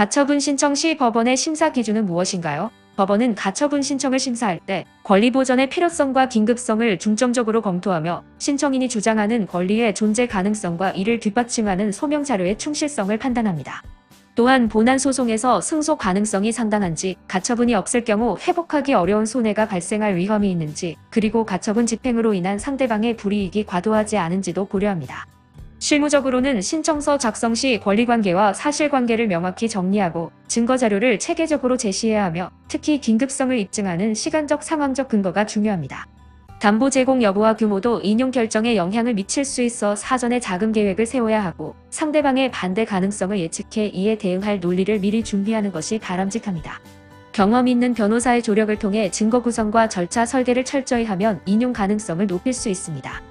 가처분 신청 시 법원의 심사 기준은 무엇인가요? 법원은 가처분 신청을 심사할 때 권리 보전의 필요성과 긴급성을 중점적으로 검토하며 신청인이 주장하는 권리의 존재 가능성과 이를 뒷받침하는 소명 자료의 충실성을 판단합니다. 또한 본안 소송에서 승소 가능성이 상당한지, 가처분이 없을 경우 회복하기 어려운 손해가 발생할 위험이 있는지, 그리고 가처분 집행으로 인한 상대방의 불이익이 과도하지 않은지도 고려합니다. 실무적으로는 신청서 작성 시 권리관계와 사실관계를 명확히 정리하고 증거자료를 체계적으로 제시해야 하며 특히 긴급성을 입증하는 시간적 상황적 근거가 중요합니다. 담보 제공 여부와 규모도 인용 결정에 영향을 미칠 수 있어 사전에 자금 계획을 세워야 하고 상대방의 반대 가능성을 예측해 이에 대응할 논리를 미리 준비하는 것이 바람직합니다. 경험 있는 변호사의 조력을 통해 증거 구성과 절차 설계를 철저히 하면 인용 가능성을 높일 수 있습니다.